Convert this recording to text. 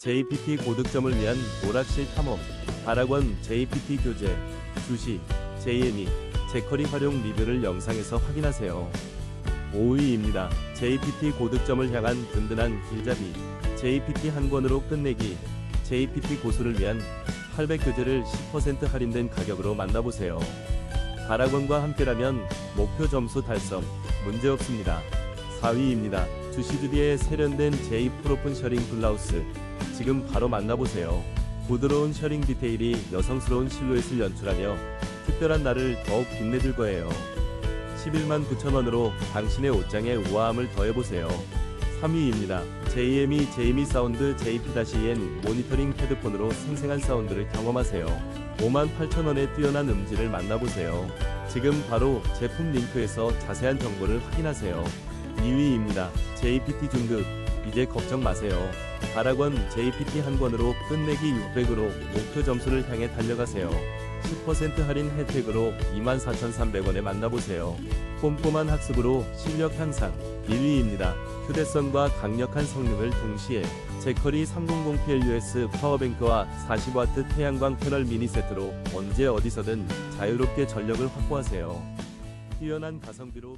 JPT 고득점을 위한 오락실 탐험, 발학원 JPT 교재, 주시, JME, 제커리 활용 리뷰를 영상에서 확인하세요. 5위입니다. JPT 고득점을 향한 든든한 길잡이, JPT 한 권으로 끝내기, JPT 고수를 위한 800 교재를 10% 할인된 가격으로 만나보세요. 발학원과 함께라면 목표 점수 달성 문제없습니다. 4위입니다. 주시주디의 세련된 J 프로픈 셔링 블라우스 지금 바로 만나보세요. 부드러운 셔링 디테일이 여성스러운 실루엣을 연출하며 특별한 날을 더욱 빛내줄 거예요. 11만 9천원으로 당신의 옷장에 우아함을 더해보세요. 3위입니다. JME 제이미 사운드 JP-N 모니터링 헤드폰으로 생생한 사운드를 경험하세요. 5만 8천원의 뛰어난 음질을 만나보세요. 지금 바로 제품 링크에서 자세한 정보를 확인하세요. 2위입니다. JPT 중급 이제 걱정 마세요. 발학원 JPT 한 권으로 끝내기 600으로 목표 점수를 향해 달려가세요. 10% 할인 혜택으로 24,300원에 만나보세요. 꼼꼼한 학습으로 실력 향상 1위입니다. 휴대성과 강력한 성능을 동시에 제커리 300PLUS 파워뱅크와 40W 태양광 패널 미니 세트로 언제 어디서든 자유롭게 전력을 확보하세요. 뛰어난 가성비로